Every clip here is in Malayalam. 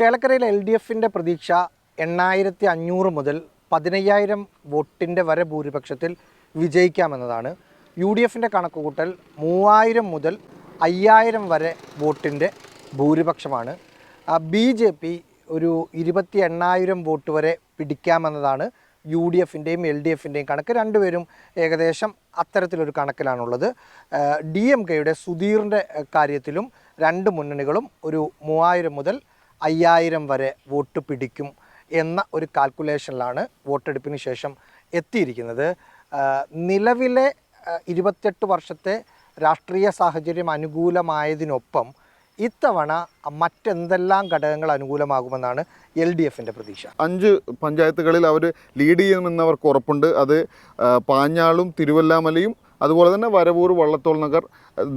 ചേലക്കരയിലെ എൽ ഡി എഫിന്റെ പ്രതീക്ഷ എണ്ണായിരത്തി അഞ്ഞൂറ് മുതൽ പതിനയ്യായിരം വോട്ടിന്റെ വരെ ഭൂരിപക്ഷത്തിൽ വിജയിക്കാമെന്നതാണ്. യു ഡി എഫിന്റെ കണക്കുകൂട്ടൽ മൂവായിരം മുതൽ അയ്യായിരം വരെ വോട്ടിന്റെ ഭൂരിപക്ഷമാണ്. ബി ജെ പി ഒരു ഇരുപത്തി എണ്ണായിരം വോട്ട് വരെ പിടിക്കാമെന്നതാണ് യു ഡി എഫിന്റെയും എൽ ഡി എഫിന്റെയും കണക്ക്. രണ്ടുപേരും ഏകദേശം അത്തരത്തിലൊരു കണക്കിലാണുള്ളത്. ഡി എം കെയുടെ സുധീറിന്റെ കാര്യത്തിലും രണ്ട് മുന്നണികളും ഒരു മൂവായിരം മുതൽ അയ്യായിരം വരെ വോട്ട് പിടിക്കും എന്ന ഒരു കാൽക്കുലേഷനിലാണ് വോട്ടെടുപ്പിന് ശേഷം എത്തിയിരിക്കുന്നത്. നിലവിലെ ഇരുപത്തെട്ട് വർഷത്തെ രാഷ്ട്രീയ സാഹചര്യം അനുകൂലമായതിനൊപ്പം ഇത്തവണ മറ്റെന്തെല്ലാം ഘടകങ്ങൾ അനുകൂലമാകുമെന്നാണ് എൽ ഡി എഫിന്റെ പ്രതീക്ഷ. അഞ്ച് പഞ്ചായത്തുകളിൽ അവർ ലീഡ് ചെയ്യുമെന്നവർക്ക് ഉറപ്പുണ്ട്. അത് പാഞ്ഞാളും തിരുവല്ലാമലയും അതുപോലെ തന്നെ വരവൂർ വള്ളത്തോൾ നഗർ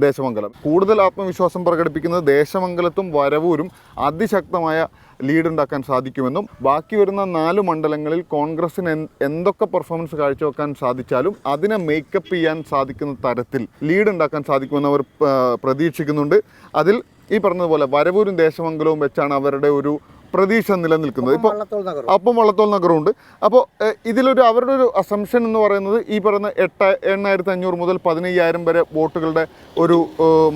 ദേശമംഗലം. കൂടുതൽ ആത്മവിശ്വാസം പ്രകടിപ്പിക്കുന്നത് ദേശമംഗലത്തും വരവൂരും അതിശക്തമായ ലീഡ് ഉണ്ടാക്കാൻ സാധിക്കുമെന്നും ബാക്കി വരുന്ന നാല് മണ്ഡലങ്ങളിൽ കോൺഗ്രസിന് എന്ത് എന്തൊക്കെ പെർഫോമൻസ് കാഴ്ചവെക്കാൻ സാധിച്ചാലും അതിനെ മേക്കപ്പ് ചെയ്യാൻ സാധിക്കുന്ന തരത്തിൽ ലീഡ് ഉണ്ടാക്കാൻ സാധിക്കുമെന്ന് അവർ പ്രതീക്ഷിക്കുന്നുണ്ട്. അതിൽ ഈ പറഞ്ഞതുപോലെ വരവൂരും ദേശമംഗലവും വെച്ചാണ് അവരുടെ ഒരു പ്രതീക്ഷ നിലനിൽക്കുന്നത്. ഇപ്പോൾ അപ്പം വള്ളത്തോൾ നഗരമുണ്ട് അപ്പോൾ ഇതിലൊരു അവരുടെ ഒരു അസംഷൻ എന്ന് പറയുന്നത് ഈ പറയുന്ന എട്ട് എണ്ണായിരത്തി അഞ്ഞൂറ് മുതൽ പതിനയ്യായിരം വരെ വോട്ടുകളുടെ ഒരു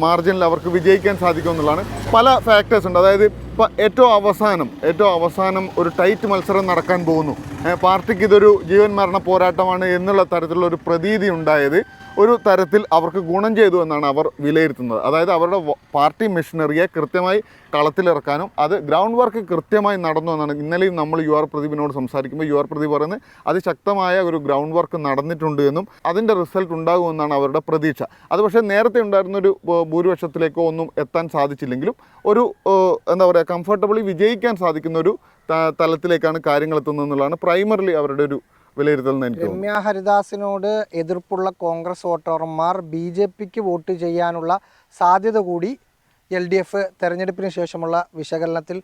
മാർജിനിൽ അവർക്ക് വിജയിക്കാൻ സാധിക്കും എന്നുള്ളതാണ്. പല ഫാക്ടേഴ്സ് ഉണ്ട്. അതായത് ഇപ്പം ഏറ്റവും അവസാനം ഏറ്റവും അവസാനം ഒരു ടൈറ്റ് മത്സരം നടക്കാൻ പോകുന്നു. പാർട്ടിക്ക് ഇതൊരു ജീവൻ മരണ പോരാട്ടമാണ് എന്നുള്ള തരത്തിലുള്ള ഒരു പ്രതീതി ഉണ്ടായത് ഒരു തരത്തിൽ അവർക്ക് ഗുണം ചെയ്തു എന്നാണ് അവർ വിലയിരുത്തുന്നത്. അതായത് അവരുടെ പാർട്ടി മെഷീനറിയെ കൃത്യമായി കളത്തിലിറക്കാനും അത് ഗ്രൗണ്ട് വർക്ക് കൃത്യമായി നടന്നു എന്നാണ് ഇന്നലെയും നമ്മൾ യു ആർ പ്രദീപിനോട് സംസാരിക്കുമ്പോൾ യു ആർ പ്രദീപ് പറയുന്നത് അതിശക്തമായ ഒരു ഗ്രൗണ്ട് വർക്ക് നടന്നിട്ടുണ്ട് എന്നും അതിന്റെ റിസൾട്ട് ഉണ്ടാകുമെന്നാണ് അവരുടെ പ്രതീക്ഷ. അത് പക്ഷേ നേരത്തെ ഉണ്ടായിരുന്നൊരു ഭൂരിപക്ഷത്തിലേക്കോ ഒന്നും എത്താൻ സാധിച്ചില്ലെങ്കിലും ഒരു എന്താ പറയുക കംഫർട്ടബിളി വിജയിക്കാൻ സാധിക്കുന്ന ഒരു തലത്തിലേക്കാണ് കാര്യങ്ങൾ എത്തുന്നത് എന്നുള്ളതാണ് പ്രൈമറിലി അവരുടെ ഒരു വിലയിരുത്തൽ എനിക്ക് രമ്യ ഹരിദാസിനോട് എതിർപ്പുള്ള കോൺഗ്രസ് വോട്ടർമാർ ബി ജെ പിക്ക് വോട്ട് ചെയ്യാനുള്ള സാധ്യത കൂടി എൽ ഡി എഫ് തെരഞ്ഞെടുപ്പിന് ശേഷമുള്ള വിശകലനത്തിൽ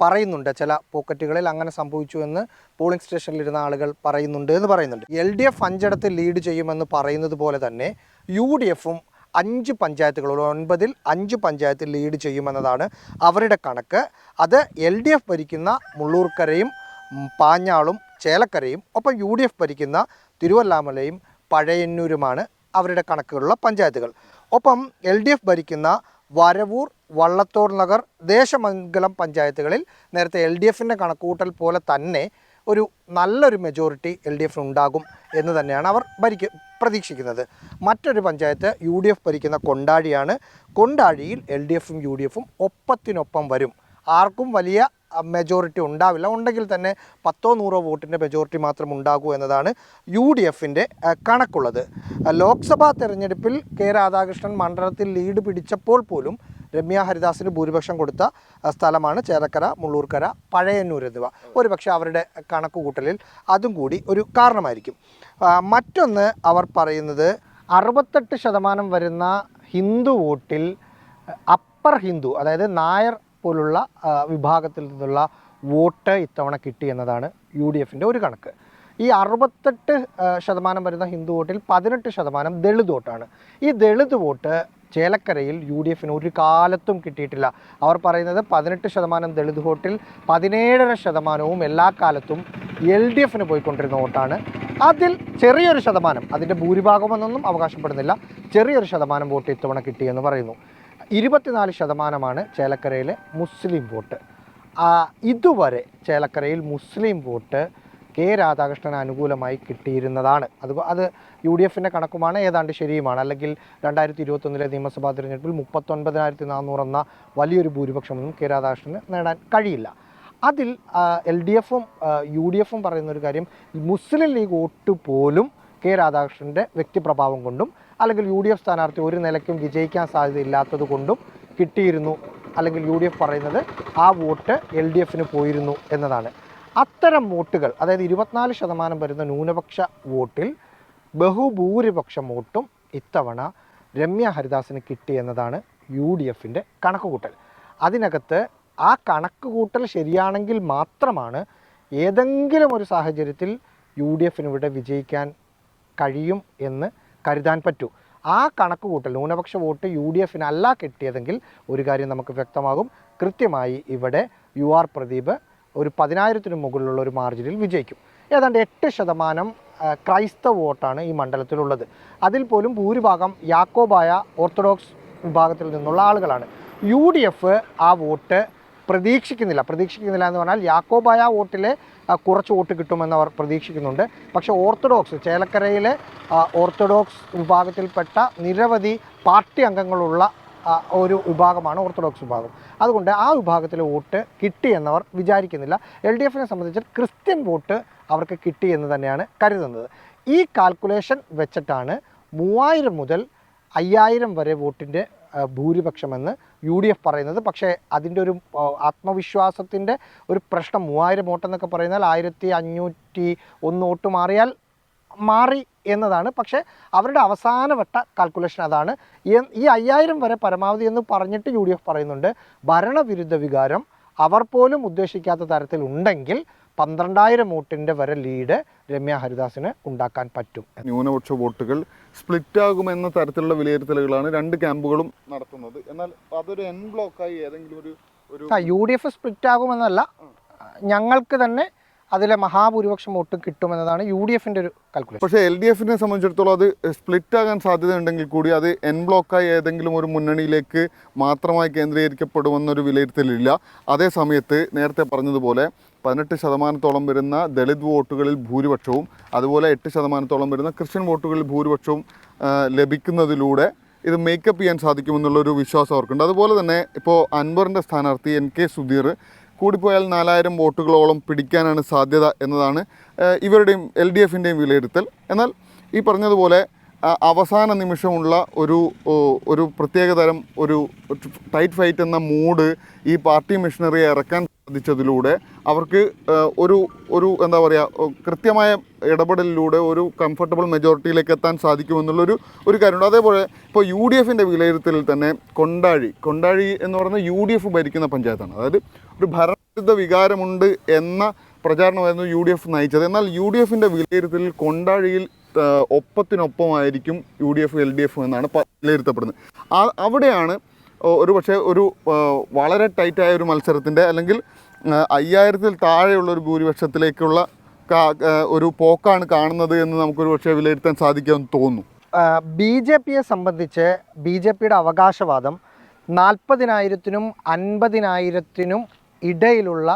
പറയുന്നുണ്ട്. ചില പോക്കറ്റുകളിൽ അങ്ങനെ സംഭവിച്ചു എന്ന് പോളിംഗ് സ്റ്റേഷനിലിരുന്ന ആളുകൾ പറയുന്നുണ്ട് എന്ന് പറയുന്നുണ്ട്. എൽ ഡി എഫ് അഞ്ചിടത്ത് ലീഡ് ചെയ്യുമെന്ന് പറയുന്നത് പോലെ തന്നെ യു ഡി എഫും അഞ്ച് പഞ്ചായത്തുകൾ ഒൻപതിൽ അഞ്ച് പഞ്ചായത്ത് ലീഡ് ചെയ്യുമെന്നതാണ് അവരുടെ കണക്ക്. അത് എൽ ഡി എഫ് ഭരിക്കുന്ന മുള്ളൂർക്കരയും പാഞ്ഞാളും ചേലക്കരയും ഒപ്പം യു ഡി എഫ് ഭരിക്കുന്ന തിരുവല്ലാമലയും പഴയന്നൂരുമാണ് അവരുടെ കണക്കുകളുള്ള പഞ്ചായത്തുകൾ. ഒപ്പം എൽ ഡി എഫ് ഭരിക്കുന്ന വരവൂർ വള്ളത്തോർ നഗർ ദേശമംഗലം പഞ്ചായത്തുകളിൽ നേരത്തെ എൽ ഡി എഫിന്റെ കണക്കുകൂട്ടൽ പോലെ തന്നെ ഒരു നല്ലൊരു മെജോറിറ്റി എൽ ഡി എഫിന് ഉണ്ടാകും എന്ന് തന്നെയാണ് അവർ ഭരിക്ക പ്രതീക്ഷിക്കുന്നത്. മറ്റൊരു പഞ്ചായത്ത് യു ഡി എഫ് ഭരിക്കുന്ന കൊണ്ടാഴിയാണ്. കൊണ്ടാഴിയിൽ എൽ ഡി എഫും യു ഡി എഫും ഒപ്പത്തിനൊപ്പം വരും. ആർക്കും വലിയ മെജോറിറ്റി ഉണ്ടാവില്ല. ഉണ്ടെങ്കിൽ തന്നെ പത്തോ നൂറോ വോട്ടിന്റെ മെജോറിറ്റി മാത്രം ഉണ്ടാകൂ എന്നതാണ് യു ഡി എഫിന്റെ കണക്കുള്ളത് ലോക്സഭാ തെരഞ്ഞെടുപ്പിൽ കെ രാധാകൃഷ്ണൻ മണ്ഡലത്തിൽ ലീഡ് പിടിച്ചപ്പോൾ പോലും രമ്യ ഹരിദാസിന് ഭൂരിപക്ഷം കൊടുത്ത സ്ഥലമാണ് ചേരക്കര മുള്ളൂർക്കര പഴയന്നൂർ എന്നിവ. ഒരുപക്ഷെ അവരുടെ കണക്കുകൂട്ടലിൽ അതും കൂടി ഒരു കാരണമായിരിക്കും. മറ്റൊന്ന് അവർ പറയുന്നത് അറുപത്തെട്ട് ശതമാനം വരുന്ന ഹിന്ദു വോട്ടിൽ അപ്പർ ഹിന്ദു അതായത് നായർ പോലുള്ള വിഭാഗത്തിൽ നിന്നുള്ള വോട്ട് ഇത്തവണ കിട്ടി എന്നതാണ് യു ഡി എഫിന്റെ ഒരു കണക്ക്. ഈ അറുപത്തെട്ട് ശതമാനം വരുന്ന ഹിന്ദു വോട്ടിൽ പതിനെട്ട് ശതമാനം ദളിത് വോട്ടാണ്. ഈ ദളിത് വോട്ട് ചേലക്കരയിൽ യു ഡി എഫിന് ഒരു കാലത്തും കിട്ടിയിട്ടില്ല. അവർ പറയുന്നത് പതിനെട്ട് ശതമാനം ദളിത് വോട്ടിൽ പതിനേഴര ശതമാനവും എല്ലാ കാലത്തും എൽ ഡി എഫിന് പോയിക്കൊണ്ടിരുന്ന വോട്ടാണ്. അതിൽ ചെറിയൊരു ശതമാനം അതിന്റെ ഭൂരിഭാഗമെന്നൊന്നും അവകാശപ്പെടുന്നില്ല ചെറിയൊരു ശതമാനം വോട്ട് ഇത്തവണ കിട്ടിയെന്ന് പറയുന്നു. ഇരുപത്തിനാല് ശതമാനമാണ് ചേലക്കരയിലെ മുസ്ലിം വോട്ട്. ഇതുവരെ ചേലക്കരയിൽ മുസ്ലിം വോട്ട് കെ രാധാകൃഷ്ണന് അനുകൂലമായി കിട്ടിയിരുന്നതാണ്. അത് അത് യു ഡി എഫിന്റെ കണക്കുമാണ് ഏതാണ്ട് ശരിയുമാണ്. അല്ലെങ്കിൽ രണ്ടായിരത്തി ഇരുപത്തൊന്നിലെ നിയമസഭാ തിരഞ്ഞെടുപ്പിൽ മുപ്പത്തൊൻപതിനായിരത്തി നാനൂറ് എന്ന വലിയൊരു ഭൂരിപക്ഷമൊന്നും കെ രാധാകൃഷ്ണന് നേടാൻ കഴിയില്ല. അതിൽ എൽ ഡി എഫും യു ഡി എഫും പറയുന്ന ഒരു കാര്യം മുസ്ലിം ലീഗ് വോട്ട് പോലും കെ രാധാകൃഷ്ണന്റെ വ്യക്തിപ്രഭാവം കൊണ്ടും അല്ലെങ്കിൽ യു ഡി എഫ് സ്ഥാനാർത്ഥി ഒരു നിലയ്ക്കും വിജയിക്കാൻ സാധ്യതയില്ലാത്തത് കൊണ്ടും കിട്ടിയിരുന്നു. അല്ലെങ്കിൽ യു ഡി എഫ് പറയുന്നത് ആ വോട്ട് എൽ ഡി എഫിന് പോയിരുന്നു എന്നതാണ്. അത്തരം വോട്ടുകൾ അതായത് ഇരുപത്തിനാല് ശതമാനം വരുന്ന ന്യൂനപക്ഷ വോട്ടിൽ ബഹുഭൂരിപക്ഷം വോട്ടും ഇത്തവണ രമ്യ ഹരിദാസിന് കിട്ടി എന്നതാണ് യു ഡി എഫിന്റെ കണക്കുകൂട്ടൽ. അതിനകത്ത് ആ കണക്കുകൂട്ടൽ ശരിയാണെങ്കിൽ മാത്രമാണ് ഏതെങ്കിലും ഒരു സാഹചര്യത്തിൽ യു ഡി എഫിന് ഇവിടെ വിജയിക്കാൻ കഴിയും എന്ന് കരുതാൻ പറ്റൂ. ആ കണക്ക് കൂട്ടൽ ന്യൂനപക്ഷ വോട്ട് യു ഡി എഫിനല്ല കിട്ടിയതെങ്കിൽ ഒരു കാര്യം നമുക്ക് വ്യക്തമാകും. കൃത്യമായി ഇവിടെ യു ആർ പ്രദീപ് ഒരു പതിനായിരത്തിന് മുകളിലുള്ള ഒരു മാർജിനിൽ വിജയിക്കും. ഏതാണ്ട് എട്ട് ശതമാനം ക്രൈസ്തവ വോട്ടാണ് ഈ മണ്ഡലത്തിലുള്ളത്. അതിൽ പോലും ഭൂരിഭാഗം യാക്കോബായ ഓർത്തഡോക്സ് വിഭാഗത്തിൽ നിന്നുള്ള ആളുകളാണ്. യു ഡി എഫ് ആ വോട്ട് പ്രതീക്ഷിക്കുന്നില്ല. പ്രതീക്ഷിക്കുന്നില്ല എന്ന് പറഞ്ഞാൽ യാക്കോബായ വോട്ടിലെ കുറച്ച് വോട്ട് കിട്ടുമെന്ന് അവർ പ്രതീക്ഷിക്കുന്നുണ്ട്. പക്ഷേ ഓർത്തഡോക്സ് ചേലക്കരയിലെ ഓർത്തഡോക്സ് വിഭാഗത്തിൽപ്പെട്ട നിരവധി പാർട്ടി അംഗങ്ങളുള്ള ഒരു വിഭാഗമാണ് ഓർത്തഡോക്സ് വിഭാഗം. അതുകൊണ്ട് ആ വിഭാഗത്തിലെ വോട്ട് കിട്ടിയെന്നവർ വിചാരിക്കുന്നില്ല. എൽ ഡി എഫിനെ സംബന്ധിച്ച് ക്രിസ്ത്യൻ വോട്ട് അവർക്ക് കിട്ടി എന്ന് തന്നെയാണ് കരുതുന്നത്. ഈ കാൽക്കുലേഷൻ വെച്ചിട്ടാണ് മൂവായിരം മുതൽ അയ്യായിരം വരെ വോട്ടിന്റെ ഭൂരിപക്ഷമെന്ന് യു ഡി എഫ് പറയുന്നത്. പക്ഷേ അതിന്റെ ഒരു ആത്മവിശ്വാസത്തിന്റെ ഒരു പ്രശ്നം മൂവായിരം വോട്ടെന്നൊക്കെ പറയുന്നാൽ ആയിരത്തി അഞ്ഞൂറ്റി ഒന്ന് വോട്ട് മാറിയാൽ മാറി എന്നതാണ്. പക്ഷേ അവരുടെ അവസാനവട്ട കാൽക്കുലേഷൻ അതാണ്. ഈ അയ്യായിരം വരെ പരമാവധി എന്ന് പറഞ്ഞിട്ട് യു ഡി എഫ് പറയുന്നുണ്ട്. ഭരണവിരുദ്ധ വികാരം അവർ പോലും ഉദ്ദേശിക്കാത്ത തരത്തിൽ ഉണ്ടെങ്കിൽ പന്ത്രണ്ടായിരം വോട്ടിന്റെ വരെ ലീഡ് രമ്യ ഹരിദാസിന് ഉണ്ടാക്കാൻ പറ്റും. ന്യൂനപക്ഷ വോട്ടുകൾ സ്പ്ലിറ്റ് ആകുമെന്ന തരത്തിലുള്ള വിലയിരുത്തലുകളാണ് രണ്ട് ക്യാമ്പുകളും നടത്തുന്നത്. എന്നാൽ അതൊരു എൻ ബ്ലോക്കായി ഏതെങ്കിലും ഒരു ഒരു യു ഡി എഫ് സ്പ്ലിറ്റ് ആകുമെന്നല്ല ഞങ്ങൾക്ക് തന്നെ അതിലെ മഹാഭൂരിപക്ഷം വോട്ട് കിട്ടുമെന്നതാണ് യു ഡി എഫിന്റെ ഒരു കാൽക്കുലേഷൻ പക്ഷേ എൽ ഡി എഫിനെ സംബന്ധിച്ചിടത്തോളം അത് സ്പ്ലിറ്റ് ആകാൻ സാധ്യതയുണ്ടെങ്കിൽ കൂടി അത് എൻ ബ്ലോക്കായി ഏതെങ്കിലും ഒരു മുന്നണിയിലേക്ക് മാത്രമായി കേന്ദ്രീകരിക്കപ്പെടുമെന്നൊരു വിലയിരുത്തലില്ല. അതേസമയത്ത് നേരത്തെ പറഞ്ഞതുപോലെ പതിനെട്ട് ശതമാനത്തോളം വരുന്ന ദളിത് വോട്ടുകളിൽ ഭൂരിപക്ഷവും അതുപോലെ എട്ട് ശതമാനത്തോളം വരുന്ന ക്രിസ്ത്യൻ വോട്ടുകളിൽ ഭൂരിപക്ഷവും ലഭിക്കുന്നതിലൂടെ ഇത് മേക്കപ്പ് ചെയ്യാൻ സാധിക്കുമെന്നുള്ളൊരു വിശ്വാസം അവർക്കുണ്ട്. അതുപോലെ തന്നെ ഇപ്പോൾ അൻവറിന്റെ സ്ഥാനാർത്ഥി എൻ കെ സുധീർ കൂടിപ്പോയാൽ നാലായിരം വോട്ടുകളോളം പിടിക്കാനാണ് സാധ്യത എന്നതാണ് ഇവരുടെയും എൽ ഡി എഫിന്റെയും വിലയിരുത്തൽ. എന്നാൽ ഈ പറഞ്ഞതുപോലെ അവസാന നിമിഷമുള്ള ഒരു ഒരു പ്രത്യേകതരം ഒരു ടൈറ്റ് ഫൈറ്റ് എന്ന മൂഡ് ഈ പാർട്ടി മിഷനറിയെ ഇറക്കാൻ സാധിച്ചതിലൂടെ അവർക്ക് ഒരു ഒരു എന്താ പറയുക കൃത്യമായ ഇടപെടലിലൂടെ ഒരു കംഫർട്ടബിൾ മെജോറിറ്റിയിലേക്ക് എത്താൻ സാധിക്കുമെന്നുള്ളൊരു ഒരു കാര്യമുണ്ട്. അതേപോലെ ഇപ്പോൾ യു ഡി എഫിന്റെ വിലയിരുത്തലിൽ തന്നെ കൊണ്ടാഴി കൊണ്ടാഴി എന്ന് പറയുന്ന യു ഡി എഫ് ഭരിക്കുന്ന പഞ്ചായത്താണ്. അതായത് ഒരു ഭരണവിരുദ്ധ വികാരമുണ്ട് എന്ന പ്രചാരണമായിരുന്നു യു ഡി എഫ് നയിച്ചത്. എന്നാൽ യു ഡി എഫിന്റെ വിലയിരുത്തലിൽ കൊണ്ടാഴിയിൽ ഒപ്പത്തിനൊപ്പമായിരിക്കും U D F L D F എന്നാണ് വിലയിരുത്തപ്പെടുന്നത് അവിടെയാണ് ഒരു പക്ഷേ ഒരു വളരെ ടൈറ്റായ ഒരു മത്സരത്തിന്റെ അല്ലെങ്കിൽ അയ്യായിരത്തിൽ താഴെയുള്ള ഒരു ഭൂരിപക്ഷത്തിലേക്കുള്ള ഒരു പോക്കാണ് കാണുന്നത് എന്ന് നമുക്കൊരു പക്ഷേ വിലയിരുത്താൻ സാധിക്കുമെന്ന് തോന്നുന്നു. ബി ജെ പിയെ സംബന്ധിച്ച് ബി ജെ പിയുടെ അവകാശവാദം നാൽപ്പതിനായിരത്തിനും അൻപതിനായിരത്തിനും ഇടയിലുള്ള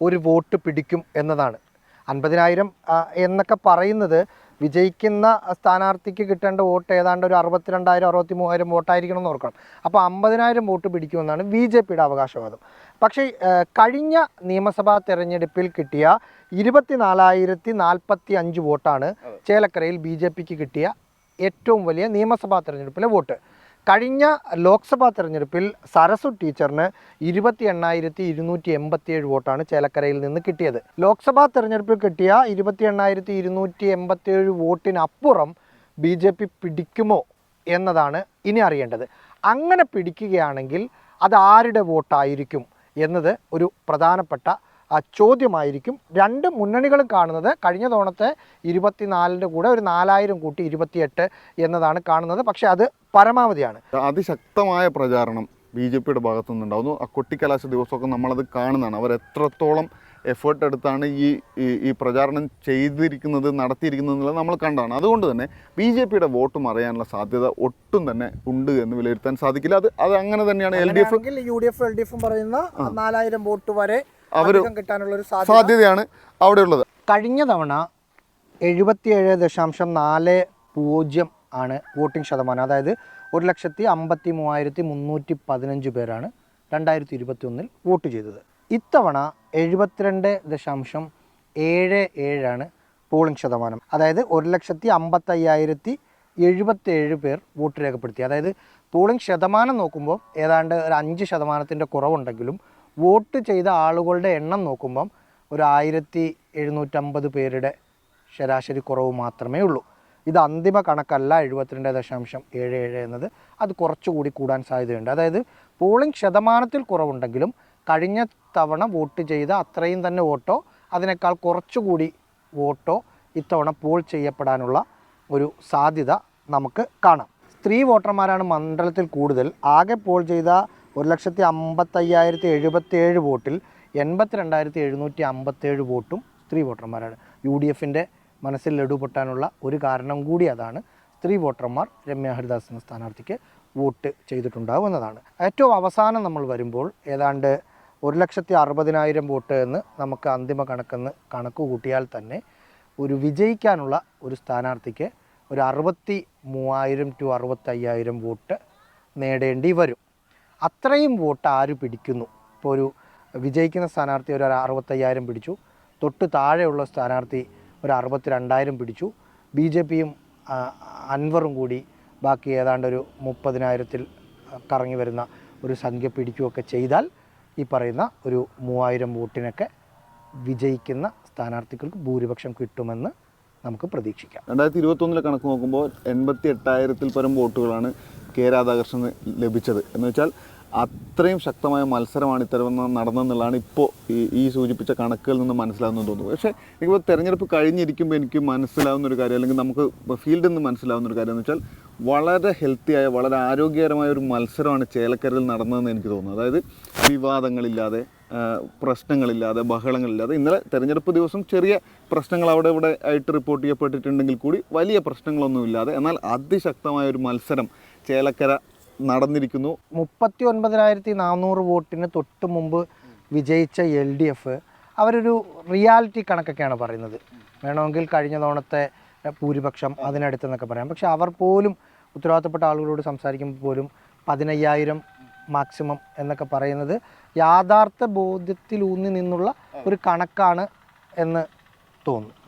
ഒരു വോട്ട് പിടിക്കും എന്നതാണ്. അൻപതിനായിരം എന്നൊക്കെ പറയുന്നത് വിജയിക്കുന്ന സ്ഥാനാർത്ഥിക്ക് കിട്ടേണ്ട വോട്ട് ഏതാണ്ട് ഒരു അറുപത്തിരണ്ടായിരം അറുപത്തി മൂവായിരം വോട്ടായിരിക്കണം എന്ന് ഓർക്കണം അപ്പോൾ അമ്പതിനായിരം വോട്ട് പിടിക്കുമെന്നാണ് ബി ജെ പിയുടെ അവകാശവാദം. പക്ഷേ കഴിഞ്ഞ നിയമസഭാ തെരഞ്ഞെടുപ്പിൽ കിട്ടിയ ഇരുപത്തിനാലായിരത്തി നാൽപ്പത്തി അഞ്ച് വോട്ടാണ് ചേലക്കരയിൽ ബി ജെ പിക്ക് കിട്ടിയ ഏറ്റവും വലിയ നിയമസഭാ തെരഞ്ഞെടുപ്പിലെ വോട്ട്. കഴിഞ്ഞ ലോക്സഭാ തെരഞ്ഞെടുപ്പിൽ സരസു ടീച്ചറിന് ഇരുപത്തി എണ്ണായിരത്തി ഇരുന്നൂറ്റി എൺപത്തിയേഴ് വോട്ടാണ് ചേലക്കരയിൽ നിന്ന് കിട്ടിയത്. ലോക്സഭാ തെരഞ്ഞെടുപ്പിൽ കിട്ടിയ ഇരുപത്തി എണ്ണായിരത്തി ഇരുന്നൂറ്റി എൺപത്തിയേഴ് വോട്ടിനപ്പുറം ബി ജെ പി പിടിക്കുമോ എന്നതാണ് ഇനി അറിയേണ്ടത്. അങ്ങനെ പിടിക്കുകയാണെങ്കിൽ അത് ആരുടെ വോട്ടായിരിക്കും എന്നത് ഒരു പ്രധാനപ്പെട്ട ചോദ്യമായിരിക്കും. രണ്ട് മുന്നണികളും കാണുന്നത് കഴിഞ്ഞ തവണത്തെ ഇരുപത്തിനാലിന്റെ കൂടെ ഒരു നാലായിരം കൂട്ടി ഇരുപത്തിയെട്ട് എന്നതാണ് കാണുന്നത്. പക്ഷേ അത് പരമാവധിയാണ്. അതിശക്തമായ പ്രചാരണം ബി ജെ പിയുടെ ഭാഗത്തു നിന്നുണ്ടാവുന്നു ആ കൊട്ടിക്കലാശ ദിവസമൊക്കെ നമ്മളത് കാണുന്നതാണ്. അവർ എത്രത്തോളം എഫേർട്ട് എടുത്താണ് ഈ ഈ- പ്രചാരണം ചെയ്തിരിക്കുന്നത് നടത്തിയിരിക്കുന്നത് എന്നുള്ളത് നമ്മൾ കണ്ടാണ് അതുകൊണ്ട് തന്നെ ബി ജെ പിയുടെ വോട്ട് മറയാനുള്ള സാധ്യത ഒട്ടും തന്നെ ഉണ്ട് എന്ന് വിലയിരുത്താൻ സാധിക്കില്ല. അത് അത് അങ്ങനെ തന്നെയാണ് L D F U D F L D എഫും പറയുന്ന നാലായിരം വോട്ട് വരെ അവർ അധികം കിട്ടാനുള്ള ഒരു സാധ്യതയാണ് സാധ്യതയാണ് അവിടെയുള്ളത്. കഴിഞ്ഞ തവണ എഴുപത്തിയേഴ് ദശാംശം നാല് പൂജ്യം ആണ് വോട്ടിംഗ് ശതമാനം. അതായത് ഒരു ലക്ഷത്തി അമ്പത്തി മൂവായിരത്തി മുന്നൂറ്റി പതിനഞ്ച് പേരാണ് രണ്ടായിരത്തി ഇരുപത്തി ഒന്നിൽ വോട്ട് ചെയ്തത്. ഇത്തവണ എഴുപത്തിരണ്ട് ദശാംശം ഏഴ് ഏഴാണ് പോളിംഗ് ശതമാനം. അതായത് ഒരു ലക്ഷത്തി അമ്പത്തയ്യായിരത്തി എഴുപത്തേഴ് പേർ വോട്ട് രേഖപ്പെടുത്തി. അതായത് പോളിംഗ് ശതമാനം നോക്കുമ്പോൾ ഏതാണ്ട് ഒരു അഞ്ച് ശതമാനത്തിന്റെ കുറവുണ്ടെങ്കിലും വോട്ട് ചെയ്ത ആളുകളുടെ എണ്ണം നോക്കുമ്പം ഒരു ആയിരത്തി എഴുന്നൂറ്റമ്പത് പേരുടെ ശരാശരി കുറവ് മാത്രമേ ഉള്ളൂ. ഇത് അന്തിമ കണക്കല്ല എഴുപത്തിരണ്ട് ദശാംശം ഏഴ് ഏഴ് എന്നത്. അത് കുറച്ചുകൂടി കൂടാൻ സാധ്യതയുണ്ട്. അതായത് പോളിംഗ് ശതമാനത്തിൽ കുറവുണ്ടെങ്കിലും കഴിഞ്ഞ തവണ വോട്ട് ചെയ്ത അത്രയും തന്നെ വോട്ടോ അതിനേക്കാൾ കുറച്ചുകൂടി വോട്ടോ ഇത്തവണ പോൾ ചെയ്യപ്പെടാനുള്ള ഒരു സാധ്യത നമുക്ക് കാണാം. സ്ത്രീ വോട്ടർമാരാണ് മണ്ഡലത്തിൽ കൂടുതൽ. ആകെ പോൾ ചെയ്ത ഒരു ലക്ഷത്തി അമ്പത്തയ്യായിരത്തി എഴുപത്തി ഏഴ് വോട്ടിൽ എൺപത്തിരണ്ടായിരത്തി എഴുന്നൂറ്റി അമ്പത്തേഴ് വോട്ടും സ്ത്രീ വോട്ടർമാരാണ്. യു ഡി എഫിന്റെ മനസ്സിൽ ലഡു പൊട്ടാനുള്ള ഒരു കാരണം കൂടി അതാണ് സ്ത്രീ വോട്ടർമാർ രമ്യ ഹരിദാസ് എന്ന സ്ഥാനാർത്ഥിക്ക് വോട്ട് ചെയ്തിട്ടുണ്ടാവും എന്നതാണ് ഏറ്റവും അവസാനം നമ്മൾ വരുമ്പോൾ ഏതാണ്ട് ഒരു ലക്ഷത്തി അറുപതിനായിരം വോട്ട് എന്ന് നമുക്ക് അന്തിമ കണക്കെന്ന് കണക്ക് കൂട്ടിയാൽ തന്നെ ഒരു വിജയിക്കാനുള്ള ഒരു സ്ഥാനാർത്ഥിക്ക് ഒരു അറുപത്തി മൂവായിരം ടു അറുപത്തയ്യായിരം വോട്ട് നേടേണ്ടി വരും. അത്രയും വോട്ട് ആര് പിടിക്കുന്നു? ഇപ്പോൾ ഒരു വിജയിക്കുന്ന സ്ഥാനാർത്ഥി ഒരു അറുപത്തയ്യായിരം പിടിച്ചു. തൊട്ട് താഴെയുള്ള സ്ഥാനാർത്ഥി ഒരു അറുപത്തി രണ്ടായിരം പിടിച്ചു. ബി ജെ പിയും അൻവറും കൂടി ബാക്കി ഏതാണ്ട് ഒരു മുപ്പതിനായിരത്തിൽ കറങ്ങി വരുന്ന ഒരു സംഖ്യ പിടിക്കുകയൊക്കെ ചെയ്താൽ ഈ പറയുന്ന ഒരു മൂവായിരം വോട്ടിനൊക്കെ വിജയിക്കുന്ന സ്ഥാനാർത്ഥികൾക്ക് ഭൂരിപക്ഷം കിട്ടുമെന്ന് നമുക്ക് പ്രതീക്ഷിക്കാം. രണ്ടായിരത്തി ഇരുപത്തൊന്നിലെ കണക്ക് നോക്കുമ്പോൾ എൺപത്തി എട്ടായിരത്തിൽ പരം വോട്ടുകളാണ് കെ രാധാകൃഷ്ണന് ലഭിച്ചത്. എന്ന് വെച്ചാൽ അത്രയും ശക്തമായ മത്സരമാണ് ഇത്തരം നടന്നെന്നുള്ളതാണ് ഇപ്പോൾ ഈ ഈ സൂചിപ്പിച്ച കണക്കുകളിൽ നിന്ന് മനസ്സിലാവുന്നത് തോന്നുന്നു പക്ഷേ എനിക്കിപ്പോൾ തിരഞ്ഞെടുപ്പ് കഴിഞ്ഞിരിക്കുമ്പോൾ എനിക്ക് മനസ്സിലാവുന്ന ഒരു കാര്യം അല്ലെങ്കിൽ നമുക്ക് ഫീൽഡിൽ നിന്ന് മനസ്സിലാവുന്ന ഒരു കാര്യം എന്ന് വെച്ചാൽ വളരെ ഹെൽത്തിയായ വളരെ ആരോഗ്യകരമായ ഒരു മത്സരമാണ് ചേലക്കരയിൽ നടന്നതെന്ന് എനിക്ക് തോന്നുന്നു. അതായത് വിവാദങ്ങളില്ലാതെ പ്രശ്നങ്ങളില്ലാതെ ബഹളങ്ങളില്ലാതെ ഇന്നലെ തെരഞ്ഞെടുപ്പ് ദിവസം ചെറിയ പ്രശ്നങ്ങൾ അവിടെ ഇവിടെ ആയിട്ട് റിപ്പോർട്ട് ചെയ്യപ്പെട്ടിട്ടുണ്ടെങ്കിൽ കൂടി വലിയ പ്രശ്നങ്ങളൊന്നുമില്ലാതെ എന്നാൽ അതിശക്തമായ ഒരു മത്സരം ചേലക്കര നടന്നിരിക്കുന്നു. മുപ്പത്തി ഒൻപതിനായിരത്തി നാനൂറ് വോട്ടിന് തൊട്ട് മുമ്പ് വിജയിച്ച എൽ ഡി എഫ് അവരൊരു റിയാലിറ്റി കണക്കൊക്കെയാണ് പറയുന്നത്. വേണമെങ്കിൽ കഴിഞ്ഞ തവണത്തെ ഭൂരിപക്ഷം അതിനടുത്തെന്നൊക്കെ പറയാം. പക്ഷെ അവർ പോലും ഉത്തരവാദിത്തപ്പെട്ട ആളുകളോട് സംസാരിക്കുമ്പോൾ പോലും പതിനയ്യായിരം മാക്സിമം എന്നൊക്കെ പറയുന്നത് യാഥാർത്ഥ ബോധ്യത്തിലൂന്നി നിന്നുള്ള ഒരു കണക്കാണ് എന്ന് തോന്നുന്നു.